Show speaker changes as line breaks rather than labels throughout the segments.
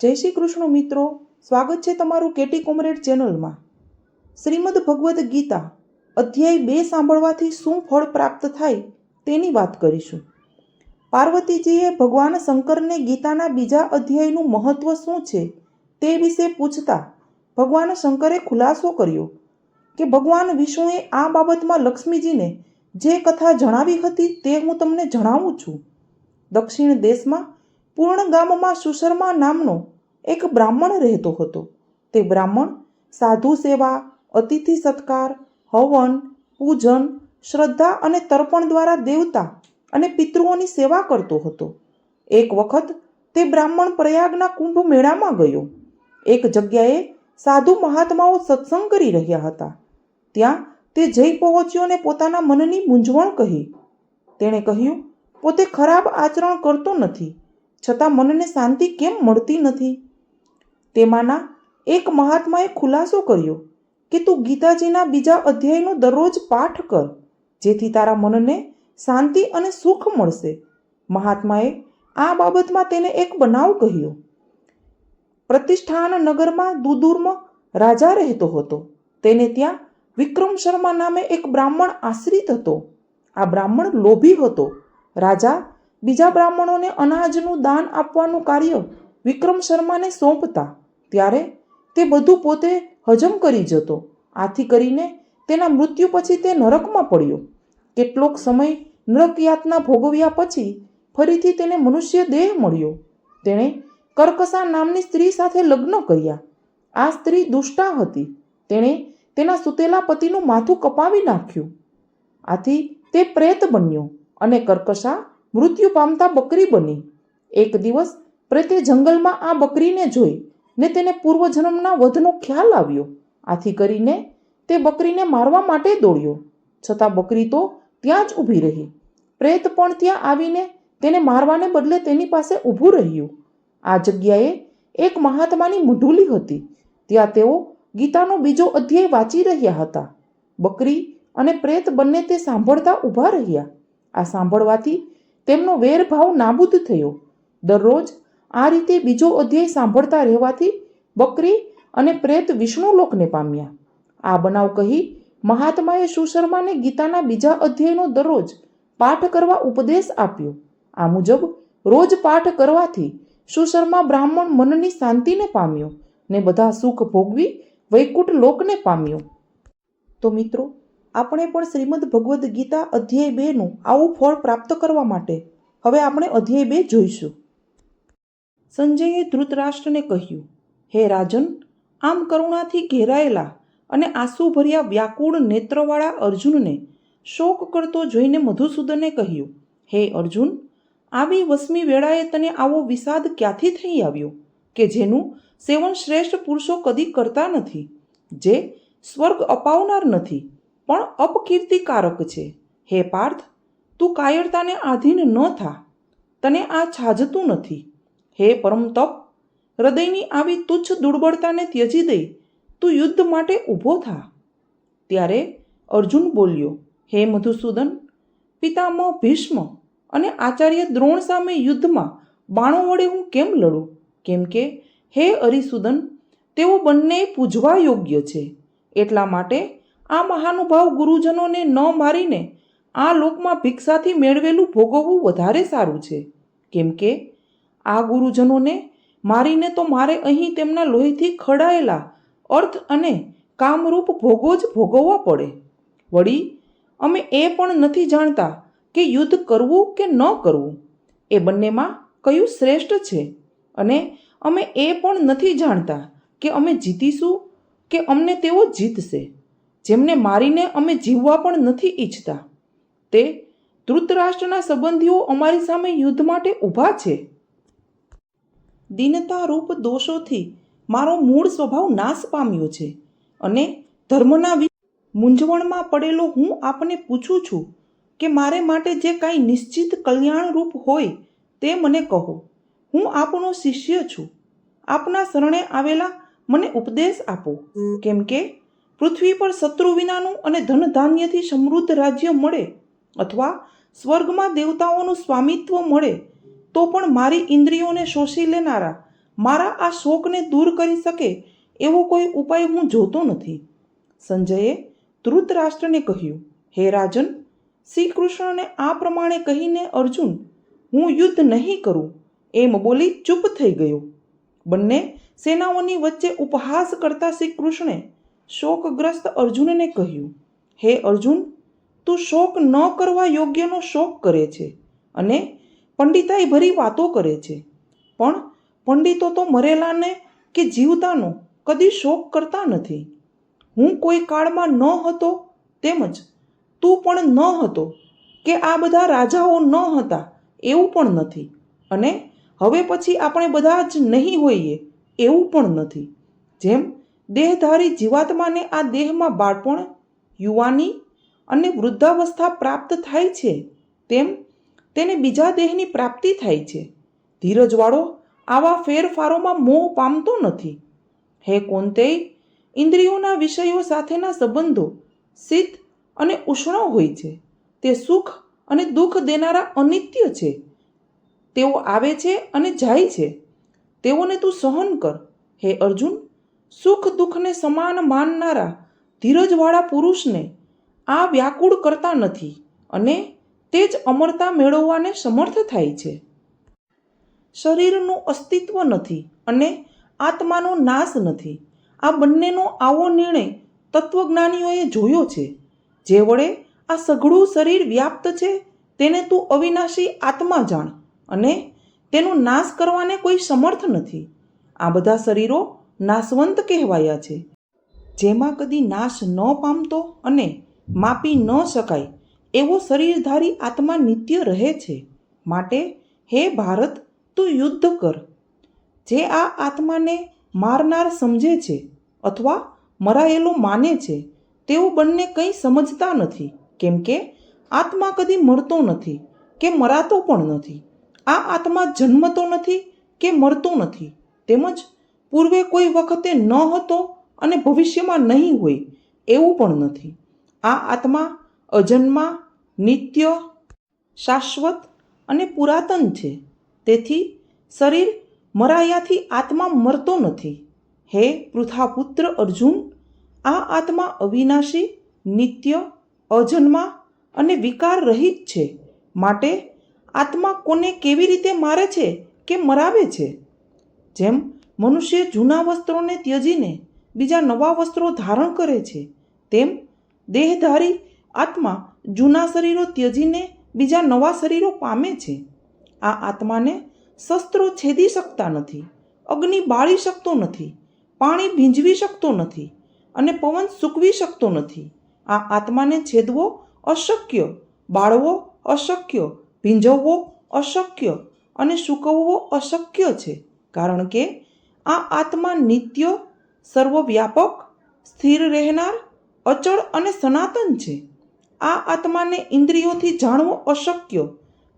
જય શ્રી કૃષ્ણ મિત્રો, સ્વાગત છે તમારું કેટી કોમરેડ ચેનલમાં. શ્રીમદ ભગવદ્ ગીતા, અધ્યાય બે સાંભળવાથી શું ફળ પ્રાપ્ત થાય તેની વાત કરીશું. પાર્વતીજીએ ભગવાન શંકરને ગીતાના બીજા અધ્યાયનું મહત્વ શું છે તે વિશે પૂછતા ભગવાન શંકરે ખુલાસો કર્યો કે ભગવાન વિષ્ણુએ આ બાબતમાં લક્ષ્મીજીને જે કથા જણાવી હતી તે હું તમને જણાવું છું. દક્ષિણ દેશમાં પૂર્ણ ગામમાં સુશર્મા નામનો એક બ્રાહ્મણ રહેતો હતો. તે બ્રાહ્મણ સાધુ સેવા, અતિથિ સત્કાર, હવન, પૂજન, શ્રદ્ધા અને તર્પણ દ્વારા દેવતા અને પિતૃઓની સેવા કરતો હતો. એક વખત તે બ્રાહ્મણ પ્રયાગના કુંભ મેળામાં ગયો. એક જગ્યાએ સાધુ મહાત્માઓ સત્સંગ કરી રહ્યા હતા. ત્યાં તે જઈ પહોંચ્યો અને પોતાના મનની મૂંઝવણ કહી. તેણે કહ્યું, પોતે ખરાબ આચરણ કરતો નથી. છતાં મનને શાંતિ કેમ મળતી નથી? તેમાંના એક મહાત્માએ ખુલાસો કર્યો કે તું ગીતાજીના બીજા અધ્યાયનો દરરોજ પાઠ કર, જેથી તારા મનને શાંતિ અને સુખ મળશે. મહાત્માએ આ બાબતમાં તેને એક બનાવ કહ્યો. પ્રતિષ્ઠાન નગરમાં દુદુર્મ રાજા રહેતો હતો. તેને ત્યાં વિક્રમ શર્મા નામે એક બ્રાહ્મણ આશ્રિત હતો. આ બ્રાહ્મણ લોભી હતો. રાજા બીજા બ્રાહ્મણોને અનાજનું દાન આપવાનું કાર્ય વિક્રમ શર્માને સોંપતા, ત્યારે તે બધું પોતે હજમ કરી જતો. આથી કરીને તેના મૃત્યુ પછી તે નરકમાં પડ્યો. કેટલોક સમય નરક યાતના ભોગવ્યા પછી ફરીથી તેને મનુષ્ય દેહ મળ્યો. તેણે કર્કશા નામની સ્ત્રી સાથે લગ્ન કર્યા. આ સ્ત્રી દુષ્ટા હતી. તેણે તેના સુતેલા પતિનું માથું કપાવી નાખ્યું. આથી તે પ્રેત બન્યો અને કર્કશા મૃત્યુ પામતા બકરી બની. એક દિવસ પ્રેતે જંગલમાં આ બકરીને જોઈ ને તેને પૂર્વજન્મના વધનો ખ્યાલ આવ્યો. આથી કરીને તે બકરીને મારવા માટે દોડ્યો. છતાં બકરી તો ત્યાં જ ઊભી રહી. પ્રેત પણ ત્યાં આવીને તેને મારવાને બદલે તેની પાસે ઊભું રહ્યું. આ જગ્યાએ એક મહાત્માની મુઢુલી હતી. ત્યાં તેઓ ગીતાનો બીજો અધ્યાય વાંચી રહ્યા હતા. બકરી અને પ્રેત બંને તે સાંભળતા ઊભા રહ્યા. આ સાંભળવાથી તેમનો વેરભાવ નાબૂદ થયો. દરરોજ આ રીતે બીજો અધ્યાય સાંભળતા રહેવાથી બકરી અને પ્રેત વિષ્ણુલોકને પામ્યા. આ બનાવ કહી મહાત્માએ સુશર્માને ગીતાના બીજા અધ્યાયનો દરરોજ પાઠ કરવા ઉપદેશ આપ્યો. આ મુજબ રોજ પાઠ કરવાથી સુશર્મા બ્રાહ્મણ મનની શાંતિને પામ્યો ને બધા સુખ ભોગવી વૈકુંઠ લોકને પામ્યો. તો મિત્રો આપણે પણ શ્રીમદ ભગવદ્ ગીતા અધ્યાય બેનું આવું ફળ પ્રાપ્ત કરવા માટે હવે આપણે અધ્યાય બે જોઈશું. સંજયે ધૃતરાષ્ટ્રને કહ્યું, હે રાજન, આમ કરુણાથી ઘેરાયેલા અને આંસુભર્યા વ્યાકુળ નેત્રવાળા અર્જુનને શોક કરતો જોઈને મધુસૂદને કહ્યું, હે અર્જુન, આવી વસમી વેળાએ તને આવો વિષાદ ક્યાંથી થઈ આવ્યો? કે જેનું સેવન શ્રેષ્ઠ પુરુષો કદી કરતા નથી, જે સ્વર્ગ અપાવનાર નથી? પણ અપકીર્તિકારક છે. હે પાર્થ, તું કાયરતાને આધીન ન થા. તને આ છાજતું નથી. હે પરમ તપ, હૃદયની આવી તુચ્છ દુર્બળતાને ત્યજી દઈ તું યુદ્ધ માટે ઊભો થા. ત્યારે અર્જુન બોલ્યો, હે મધુસૂદન, પિતામહ ભીષ્મ અને આચાર્ય દ્રોણ સામે યુદ્ધમાં બાણો વડે હું કેમ લડું? કેમ કે, હે અરિસુદન, તેઓ બંને પૂજવા યોગ્ય છે. એટલા માટે આ મહાનુભાવ ગુરુજનોને ન મારીને આ લોકમાં ભિક્ષાથી મેળવેલું ભોગવવું વધારે સારું છે. કેમ કે આ ગુરુજનોને મારીને તો મારે અહીં તેમના લોહીથી ખડાયેલા અર્થ અને કામરૂપ ભોગો જ ભોગવવા પડે. વળી, અમે એ પણ નથી જાણતા કે યુદ્ધ કરવું કે ન કરવું. એ બંનેમાં કયું શ્રેષ્ઠ છે? અને અમે એ પણ નથી જાણતા કે અમે જીતીશું કે અમને તેઓ જીતશે. જેમને મારીને અમે જીવવા પણ નથી ઈચ્છતા. તે ધૃતરાષ્ટ્રના સંબંધીઓ અમારી સામે યુદ્ધ માટે ઊભા છે. દીનતા રૂપ દોષોથી મારો મૂળ સ્વભાવ નાશ પામ્યો છે અને ધર્મના મૂંઝવણમાં પડેલો હું આપને પૂછું છું કે મારે માટે જે કાંઈ નિશ્ચિત કલ્યાણરૂપ હોય તે મને કહો. હું આપનો શિષ્ય છું. આપના શરણે આવેલા મને ઉપદેશ આપો. કેમ કે પૃથ્વી પર શત્રુ વિનાનું અને ધન ધાન્યથી સમૃદ્ધ રાજ્ય મળે અથવા સ્વર્ગમાં દેવતાઓનું સ્વામિત્વ મળે, તો પણ મારી ઇન્દ્રિયોને શોષી લેનારા મારા આ શોકને દૂર કરી શકે એવો કોઈ ઉપાય હું જોતો નથી. સંજયે ધૃતરાષ્ટ્રને કહ્યું, હે રાજન શ્રી કૃષ્ણને આ પ્રમાણે કહીને અર્જુન, હું યુદ્ધ નહીં કરું. એમ બોલી ચૂપ થઈ ગયો. બંને સેનાઓની વચ્ચે ઉપહાસ કરતા શ્રી કૃષ્ણે શોકગ્રસ્ત અર્જુનને કહ્યું, હે અર્જુન, તું શોક ન કરવા યોગ્યનો શોક કરે છે અને પંડિતાઈ ભરી વાતો કરે છે. પણ પંડિતો તો મરેલાને કે જીવતાનો કદી શોક કરતા નથી. હું કોઈ કાળમાં ન હતો તેમજ તું પણ ન હતો કે આ બધા રાજાઓ ન હતા એવું પણ નથી. અને હવે પછી આપણે બધા જ નહીં હોઈએ એવું પણ નથી. જેમ દેહધારી જીવાત્માને આ દેહમાં બાળપણ, યુવાની અને વૃદ્ધાવસ્થા પ્રાપ્ત થાય છે, તેમ તેને બીજા દેહની પ્રાપ્તિ થાય છે. ધીરજવાળો આવા ફેરફારોમાં મોહ પામતો નથી. હે કોંતે ઇન્દ્રિયોના વિષયો સાથેના સંબંધો શીત અને ઉષ્ણ હોય છે. તે સુખ અને દુઃખ દેનારા અનિત્ય છે. તેઓ આવે છે અને જાય છે. તેઓને તું સહન કર, હે અર્જુન. સુખ દુઃખને સમાન માનનારા ધીરજવાળા પુરુષને આ વ્યાકુળ કરતા નથી અને તે જ અમરતા મેળવવાને સમર્થ થાય છે. શરીરનું અસ્તિત્વ નથી અને આત્માનો નાશ નથી. આ બંનેનો આવો નિર્ણય તત્વજ્ઞાનીઓએ જોયો છે. જે વડે આ સઘળું શરીર વ્યાપ્ત છે તેને તું અવિનાશી આત્મા જાણ અને તેનો નાશ કરવાને કોઈ સમર્થ નથી. આ બધા શરીરો નાશવંત કહેવાયા છે. જેમાં કદી નાશ ન પામતો અને માપી ન શકાય એવો શરીરધારી આત્મા નિત્ય રહે છે. માટે હે ભારત, તું યુદ્ધ કર. જે આ આત્માને મારનાર સમજે છે અથવા મરાયેલો માને છે, તેઓ બંને કંઈ સમજતા નથી. કેમ કે આત્મા કદી મરતો નથી કે મરાતો પણ નથી. આ આત્મા જન્મતો નથી કે મરતો નથી. તેમજ પૂર્વે કોઈ વખતે ન હતો અને ભવિષ્યમાં નહીં હોય, એવું પણ નથી. આ આત્મા અજન્મા, નિત્ય, શાશ્વત અને પુરાતન છે. તેથી શરીર મરાયાથી આત્મા મરતો નથી. હે પૃથાપુત્ર અર્જુન, આ આત્મા અવિનાશી, નિત્ય, અજન્મા અને વિકાર રહિત છે. માટે આત્મા કોને કેવી રીતે મારે છે કે મરાવે છે? જેમ મનુષ્ય જૂના વસ્ત્રોને ત્યજીને બીજા નવા વસ્ત્રો ધારણ કરે છે. તેમ દેહધારી આત્મા જૂના શરીરો ત્યજીને બીજા નવા શરીરો પામે છે. આ આત્માને શસ્ત્રો છેદી શકતા નથી, અગ્નિ બાળી શકતો નથી, પાણી ભીંજવી શકતો નથી અને પવન સૂકવી શકતો નથી. આ આત્માને છેદવો અશક્ય, બાળવો અશક્ય, ભીંજવવો અશક્ય અને સૂકવવો અશક્ય છે. કારણ કે આ આત્મા નિત્ય, સર્વવ્યાપક, સ્થિર રહેનાર, અચળ અને સનાતન છે. આ આત્માને ઇન્દ્રિયોથી જાણવો અશક્ય,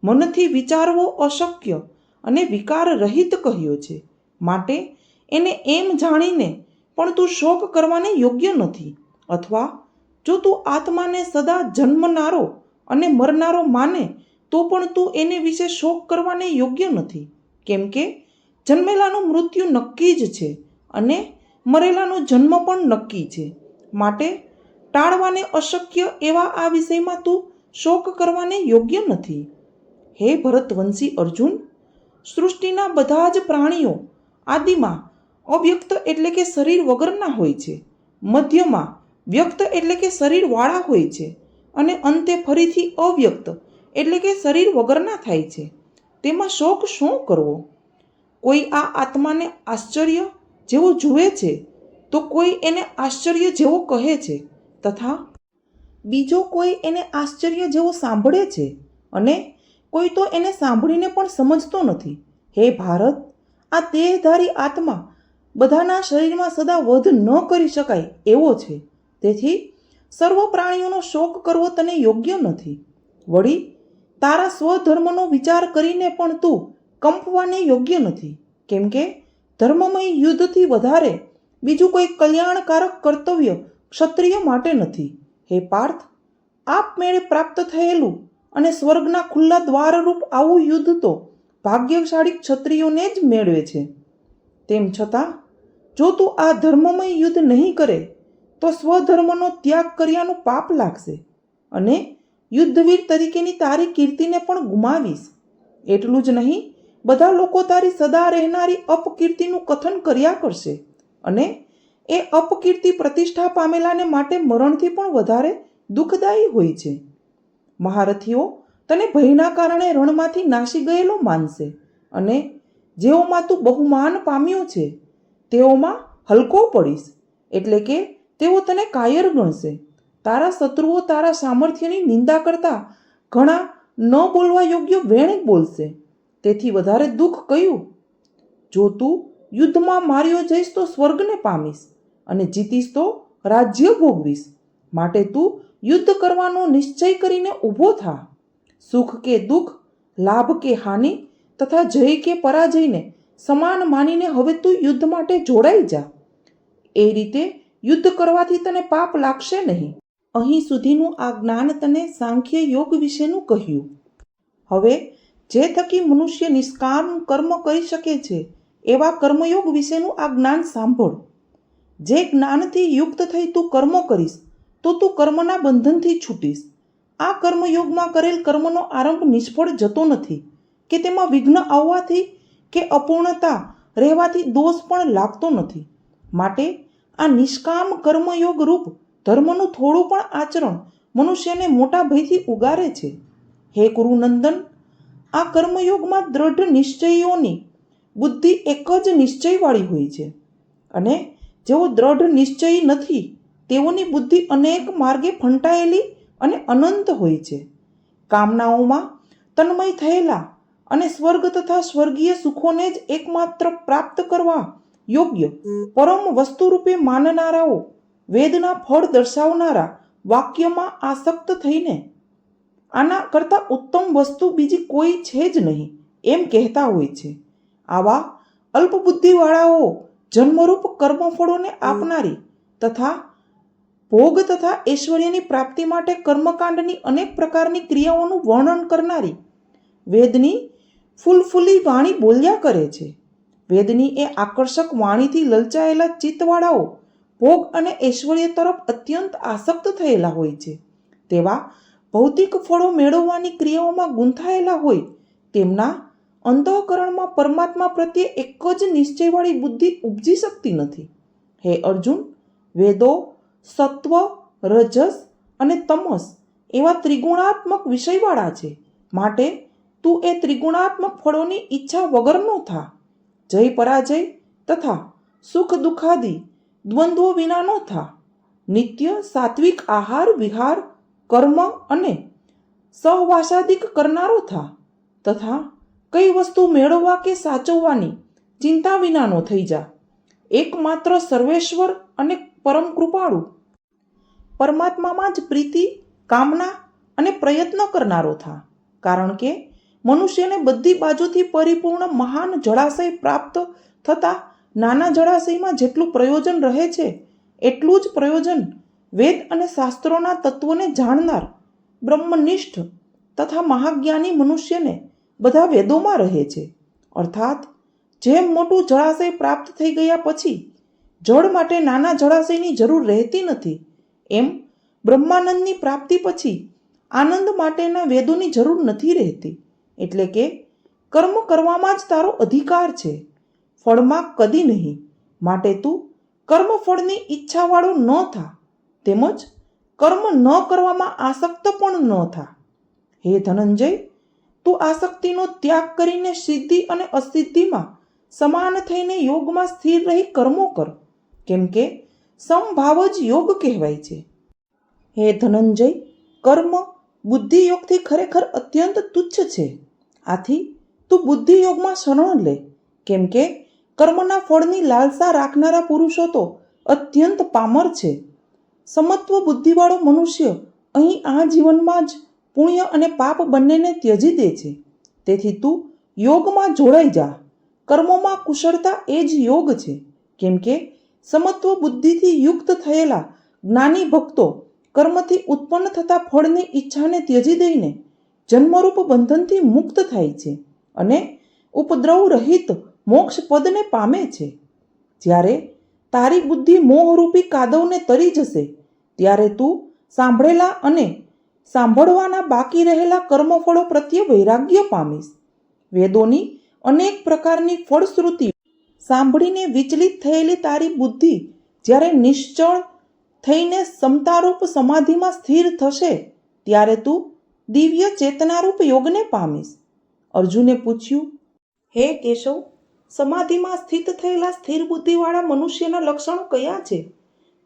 મનથી વિચારવો અશક્ય અને વિકાર રહિત કહ્યો છે. માટે એને એમ જાણીને પણ તું શોક કરવાને યોગ્ય નથી. અથવા જો તું આત્માને સદા જન્મનારો અને મરનારો માને, તો પણ તું એને વિશે શોક કરવાને યોગ્ય નથી. કેમ કે જન્મેલાનું મૃત્યુ નક્કી જ છે અને મરેલાનો જન્મ પણ નક્કી છે. માટે ટાળવાને અશક્ય એવા આ વિષયમાં તું શોક કરવાને યોગ્ય નથી. હે ભરતવંશી અર્જુન, સૃષ્ટિના બધા જ પ્રાણીઓ આદિમાં અવ્યક્ત એટલે કે શરીર વગરના હોય છે. મધ્યમાં વ્યક્ત એટલે કે શરીરવાળા હોય છે અને અંતે ફરીથી અવ્યક્ત એટલે કે શરીર વગરના થાય છે. તેમાં શોક શું કરવો? કોઈ આ આત્માને આશ્ચર્ય જેવો જુએ છે, તો કોઈ એને આશ્ચર્ય જેવો કહે છે, તથા બીજો કોઈ એને આશ્ચર્ય જેવો સાંભળે છે અને કોઈ તો એને સાંભળીને પણ સમજતો નથી. હે ભારત, આ દેહધારી આત્મા બધાના શરીરમાં સદા વધ ન કરી શકાય એવો છે. તેથી સર્વ પ્રાણીઓનો શોક કરવો તને યોગ્ય નથી. વળી તારા સ્વધર્મનો વિચાર કરીને પણ તું કંપવાને યોગ્ય નથી. કેમ કે ધર્મમય યુદ્ધથી વધારે બીજું કોઈ કલ્યાણકારક કર્તવ્ય ક્ષત્રિય માટે નથી. હે પાર્થ, આપમેળે પ્રાપ્ત થયેલું અને સ્વર્ગના ખુલ્લા દ્વારરૂપ આવું યુદ્ધ તો ભાગ્યશાળી ક્ષત્રિયોને જ મેળવે છે. તેમ છતાં, જો તું આ ધર્મમય યુદ્ધ નહીં કરે, તો સ્વધર્મનો ત્યાગ કર્યાનું પાપ લાગશે અને યુદ્ધવીર તરીકેની તારી કીર્તિને પણ ગુમાવીશ. એટલું જ નહીં બધા લોકો તારી સદા રહેનારી અપકીર્તિનું કથન કર્યા કરશે અને એ અપકીર્તિ પ્રતિષ્ઠા પામેલાને માટે મરણથી પણ વધારે દુઃખદાયી હોય છે. મહારથીઓ તને ભયના કારણે રણમાંથી નાસી ગયેલો માનશે અને જેઓમાં તું બહુમાન પામ્યો છે, તેઓમાં હલકો પડીશ એટલે કે તેઓ તને કાયર ગણશે. તારા શત્રુઓ તારા સામર્થ્યની નિંદા કરતા ઘણા ન બોલવા યોગ્ય વેણ બોલશે. તેથી વધારે દુઃખ કયું? જો તું યુદ્ધમાં માર્યો જઈશ તો સ્વર્ગને પામીશ અને જીતીશ તો રાજ્ય ભોગવીશ. માટે તું યુદ્ધ કરવાનો નિશ્ચય કરીને ઊભો થા. સુખ કે દુઃખ, લાભ કે હાનિ તથા જય કે પરાજયને સમાન માનીને હવે તું યુદ્ધ માટે જોડાઈ જા. એ રીતે યુદ્ધ કરવાથી તને પાપ લાગશે નહીં. અહીં સુધીનું આ જ્ઞાન તને સાંખ્ય યોગ વિશેનું કહ્યું. હવે જે થકી મનુષ્ય નિષ્કામ કર્મ કરી શકે છે, એવા કર્મયોગ વિશેનું આ જ્ઞાન સાંભળ. જે જ્ઞાનથી યુક્ત થઈ તું કર્મો કરીશ, તો તું કર્મના બંધનથી છૂટીશ. આ કર્મયોગમાં કરેલ કર્મનો આરંભ નિષ્ફળ જતો નથી, કે તેમાં વિઘ્ન આવવાથી કે અપૂર્ણતા રહેવાથી દોષ પણ લાગતો નથી. માટે આ નિષ્કામ કર્મયોગ રૂપ ધર્મનું થોડું પણ આચરણ મનુષ્યને મોટા ભયથી ઉગારે છે. હે કુરુનંદન આ કર્મયોગમાં દ્રઢ નિશ્ચયોની બુદ્ધિ એક જ નિશ્ચયવાળી હોય છે. અને જેઓ દ્રઢ નિશ્ચયી નથી, તેઓની બુદ્ધિ અનેક માર્ગે ફંટાયેલી અને અનંત હોય છે. કામનાઓમાં તન્મય થયેલા અને સ્વર્ગ તથા સ્વર્ગીય સુખોને જ એકમાત્ર પ્રાપ્ત કરવા યોગ્ય, પરમ વસ્તુરૂપે માનનારાઓ વેદના ફળ દર્શાવનારા વાક્યમાં આસક્ત થઈને આના કરતાં ઉત્તમ વસ્તુ બીજી કોઈ છે જ નહીં, એમ કહેતા હોય છે. આવા અલ્પબુદ્ધિવાળાઓ જન્મરૂપ કર્મફળોને આપનારી તથા ભોગ તથા ઐશ્વર્યની પ્રાપ્તિ માટે કર્મકાંડની અનેક પ્રકારની ક્રિયાઓનું વર્ણન કરનારી વેદની ફૂલફૂલી વાણી બોલ્યા કરે છે. વેદની એ આકર્ષક વાણીથી લલચાયેલા ચિત્તવાળાઓ ભોગ અને ઐશ્વર્ય તરફ અત્યંત આસક્ત થયેલા હોય છે. તેવા ભૌતિક ફળો મેળવવાની ક્રિયાઓમાં ગૂંથાયેલા હોય, તેમના અંતઃકરણમાં પરમાત્મા પ્રત્યે એક જ નિશ્ચયવાળી બુદ્ધિ ઉપજી શકતી નથી. હે અર્જુન, વેદો, સત્વ, રજસ અને તમસ એવા ત્રિગુણાત્મક વિષયવાળા છે. માટે તું એ ત્રિગુણાત્મક ફળોની ઈચ્છા વગરનો થા. જય પરાજય તથા સુખ દુઃખાદી દ્વંદ્વો વિનાનો થા. નિત્ય સાત્વિક આહાર વિહાર કર્મ અને સહવાસાદિક કરનારો થા તથા કઈ વસ્તુ મેળવવા કે સાચવવાની ચિંતા વિનાનો થઈ જા. એકમાત્ર સર્વેશ્વર અને પરમ કૃપાળુ. પરમાત્મામાં જ પ્રીતિ, કામના અને પ્રયત્ન કરનારો થા. કારણ કે મનુષ્યને બધી બાજુથી પરિપૂર્ણ મહાન જળાશય પ્રાપ્ત થતાં નાના જળાશયમાં જેટલું પ્રયોજન રહે છે, એટલું જ પ્રયોજન વેદ અને શાસ્ત્રોના તત્વોને જાણનાર બ્રહ્મનિષ્ઠ તથા મહાજ્ઞાની મનુષ્યને બધા વેદોમાં રહે છે. અર્થાત, જેમ મોટું જળાશય પ્રાપ્ત થઈ ગયા પછી જળ માટે નાના જળાશયની જરૂર રહેતી નથી, એમ બ્રહ્માનંદની પ્રાપ્તિ પછી આનંદ માટેના વેદોની જરૂર નથી રહેતી. એટલે કે, કર્મ કરવામાં જ તારો અધિકાર છે. ફળમાં કદી નહીં. માટે તું કર્મફળની ઈચ્છાવાળો ન થા. તેમજ કર્મ ન કરવામાં આસક્ત પણ ન થા. હે ધનંજય, તું આસક્તિનો ત્યાગ કરીને સિદ્ધિ અને અસિદ્ધિમાં સમાન થઈને યોગમાં સ્થિર રહી કર્મો કર, કેમ કે સમભાવ જ યોગ કહેવાય છે. હે ધનંજય, કર્મ બુદ્ધિયોગથી ખરેખર અત્યંત તુચ્છ છે. આથી તું બુદ્ધિયોગમાં શરણ લે, કેમ કે કર્મના ફળની લાલસા રાખનારા પુરુષો તો અત્યંત પામર છે. સમત્વ બુદ્ધિવાળો મનુષ્ય અહીં આ જીવનમાં જ પુણ્ય અને પાપ બંનેને ત્યજી દે છે. તેથી તું યોગમાં જોડાઈ જા. કર્મોમાં કુશળતા એ જ યોગ છે. કેમ કે સમત્વ બુદ્ધિથી યુક્ત થયેલા જ્ઞાની ભક્તો કર્મથી ઉત્પન્ન થતા ફળની ઈચ્છાને ત્યજી દઈને જન્મરૂપ બંધનથી મુક્ત થાય છે અને ઉપદ્રવ રહિત મોક્ષ પદને પામે છે. જ્યારે તારી બુદ્ધિ મોહરૂપી કાદવને તરી જશે. ત્યારે તું સાંભળેલા અને સાંભળવાના બાકી રહેલા કર્મફળો પ્રત્યે વૈરાગ્ય પામીશ. વેદોની અનેક પ્રકારની ફળશ્રુતિ સાંભળીને વિચલિત થયેલી તારી બુદ્ધિ જ્યારે નિશ્ચળ થઈને સમતારૂપ સમાધિમાં સ્થિર થશે, ત્યારે તું દિવ્ય ચેતનારૂપ યોગને પામીશ. અર્જુને પૂછ્યું, હે કેશવ સમાધિમાં સ્થિત થયેલા સ્થિર બુદ્ધિવાળા મનુષ્યના લક્ષણો કયા છે?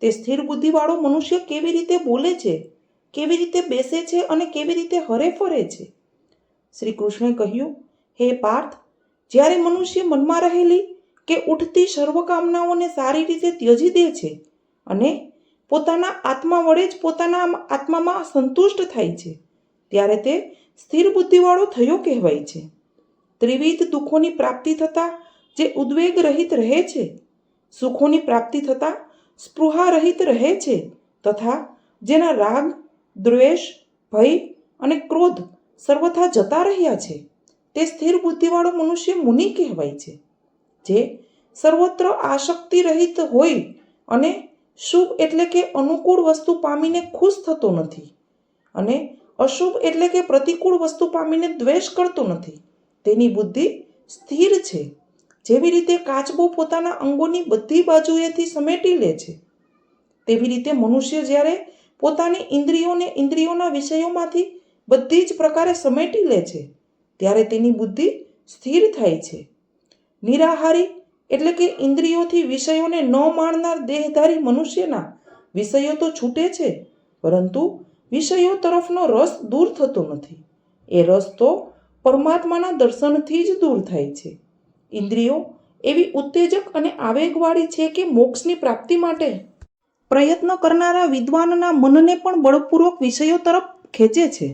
તે સ્થિર બુદ્ધિવાળો મનુષ્ય કેવી રીતે બોલે છે? કેવી રીતે બેસે છે અને કેવી રીતે હરે ફરે છે? શ્રી કૃષ્ણે કહ્યું, હે પાર્થ, જ્યારે મનુષ્ય મનમાં રહેલી કે ઉઠતી સર્વકામનાઓને સારી રીતે ત્યજી દે છે અને પોતાના આત્મા વડે જ પોતાના આત્મામાં સંતુષ્ટ થાય છે, ત્યારે તે સ્થિર બુદ્ધિવાળો થયો કહેવાય છે. ત્રિવિધ દુઃખોની પ્રાપ્તિ થતાં જે ઉદ્વેગ રહિત રહે છે, સુખોની પ્રાપ્તિ થતાં સ્પૃહા રહિત રહે છે તથા જેના રાગ, દ્વેષ, ભય અને ક્રોધ સર્વથા જતા રહ્યા છે, તે સ્થિર બુદ્ધિવાળો મનુષ્ય મુનિ કહેવાય છે, જે સર્વત્ર આસક્તિ રહિત હોય અને શુભ એટલે કે અનુકૂળ વસ્તુ પામીને ખુશ થતો નથી અને અશુભ એટલે કે પ્રતિકૂળ વસ્તુ પામીને દ્વેષ કરતો નથી, તેની બુદ્ધિ સ્થિર છે. જેવી રીતે કાચબો પોતાના અંગોની બધી બાજુએથી સમેટી લે છે, તેવી રીતે મનુષ્ય જ્યારે પોતાની ઇન્દ્રિયોને ઇન્દ્રિયોના વિષયોમાંથી બધી જ પ્રકારે સમેટી લે છે, ત્યારે તેની બુદ્ધિ સ્થિર થાય છે. નિરાહારી એટલે કે ઇન્દ્રિયોથી વિષયોને ન માણનાર દેહધારી મનુષ્યના વિષયો તો છૂટે છે, પરંતુ વિષયો તરફનો રસ દૂર થતો નથી. એ રસ તો પરમાત્માના દર્શનથી જ દૂર થાય છે. ઇન્દ્રિયો એવી ઉત્તેજક અને આવેગવાળી છે કે મોક્ષની પ્રાપ્તિ માટે. પ્રયત્ન કરનારા વિદ્વાનના મનને પણ બળપૂર્વક વિષયો તરફ ખેંચે છે.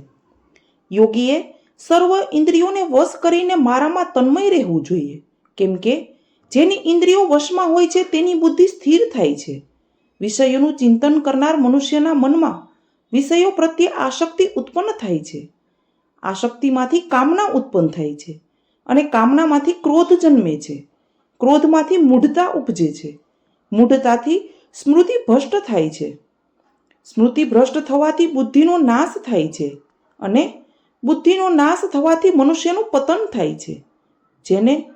યોગીએ સર્વ ઇન્દ્રિયોને વશ કરીને મારામાં તન્મય રહેવું જોઈએ, કેમ કે જેની ઇન્દ્રિયો વશમાં હોય છે તેની બુદ્ધિ સ્થિર થાય છે. વિષયોનું ચિંતન કરનાર મનુષ્યના મનમાં વિષયો પ્રત્યે આસક્તિ ઉત્પન્ન થાય છે. આસક્તિમાંથી કામના ઉત્પન્ન થાય છે. અને કામનામાંથી ક્રોધ જન્મે છે. ક્રોધમાંથી મૂઢતા ઉપજે છે. મૂઢતાથી સ્મૃતિ ભ્રષ્ટ થાય છે. સ્મૃતિ ભ્રષ્ટ થવાથી બુદ્ધિનો નાશ થાય છે અને બુદ્ધિનો નાશ થવાથી મનુષ્યનું પતન થાય છે. જેને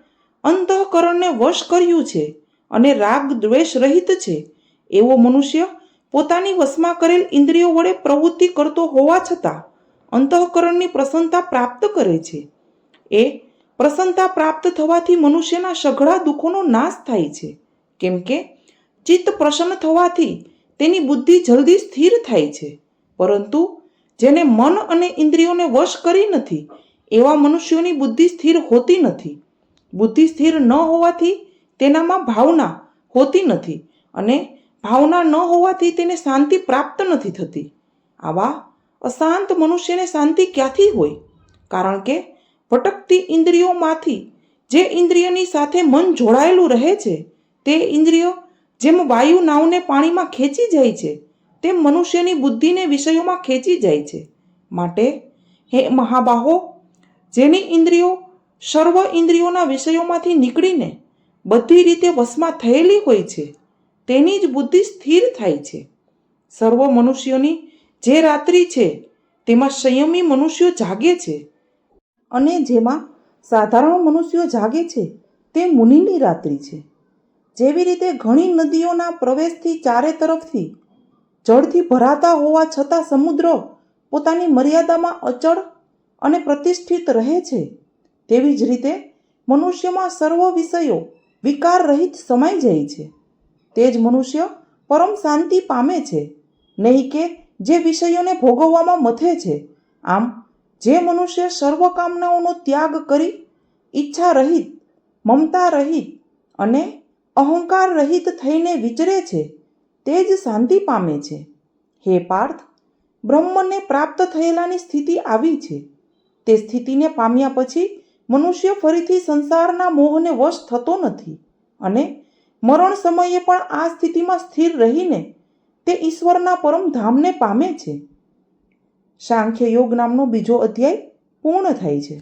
અંતઃકરણને વશ કર્યું છે અને રાગ દ્વેષ રહિત છે. એવો મનુષ્ય પોતાની વશમાં કરેલ ઇન્દ્રિયો વડે પ્રવૃત્તિ કરતો હોવા છતાં અંતઃકરણની પ્રસન્નતા પ્રાપ્ત કરે છે. એ પ્રસન્નતા પ્રાપ્ત થવાથી મનુષ્યના સઘળા દુઃખોનો નાશ થાય છે. કેમ કે ચિત્ત પ્રસન્ન થવાથી તેની બુદ્ધિ જલ્દી સ્થિર થાય છે. પરંતુ જેને મન અને ઇન્દ્રિયોને વશ કરી નથી, એવા મનુષ્યોની બુદ્ધિ સ્થિર હોતી નથી. બુદ્ધિ સ્થિર ન હોવાથી તેનામાં ભાવના હોતી નથી અને ભાવના ન હોવાથી તેને શાંતિ પ્રાપ્ત નથી થતી. આવા અશાંત મનુષ્યને શાંતિ ક્યાંથી હોય? કારણ કે ભટકતી ઇન્દ્રિયોમાંથી જે ઇન્દ્રિયની સાથે મન જોડાયેલું રહે છે, તે ઇન્દ્રિયો જેમ વાયુ નાવને પાણીમાં ખેંચી જાય છે, તેમ મનુષ્યની બુદ્ધિને વિષયોમાં ખેંચી જાય છે. માટે હે મહાબાહો, જેની ઇન્દ્રિયો સર્વ ઇન્દ્રિયોના વિષયોમાંથી નીકળીને બધી રીતે વશમાં થયેલી હોય છે, તેની જ બુદ્ધિ સ્થિર થાય છે. સર્વ મનુષ્યોની જે રાત્રિ છે, તેમાં સંયમી મનુષ્યો જાગે છે. અને જેમાં સાધારણ મનુષ્યો જાગે છે તે મુનિની રાત્રિ છે. જેવી રીતે ઘણી નદીઓના પ્રવેશથી ચારે તરફથી જળથી ભરાતા હોવા છતાં સમુદ્ર પોતાની મર્યાદામાં અચળ અને પ્રતિષ્ઠિત રહે છે, તેવી જ રીતે મનુષ્યમાં સર્વ વિષયો વિકાર રહિત સમાઈ જાય છે. તે જ મનુષ્ય પરમ શાંતિ પામે છે, નહીં કે જે વિષયોને ભોગવવામાં મથે છે. આમ જે મનુષ્ય સર્વ કામનાઓનો ત્યાગ કરી, ઈચ્છા રહિત, મમતા રહિત અને અહંકાર રહિત થઈને વિચરે છે, તે જ શાંતિ પામે છે. હે પાર્થ, બ્રહ્મને પ્રાપ્ત થયેલાની સ્થિતિ આવી છે. તે સ્થિતિને પામ્યા પછી મનુષ્ય ફરીથી સંસારના મોહને વશ થતો નથી અને મરણ સમયે પણ આ સ્થિતિમાં સ્થિર રહીને તે ઈશ્વરના પરમ ધામને પામે છે. સાંખ્ય યોગ નામનો બીજો અધ્યાય પૂર્ણ થાય છે.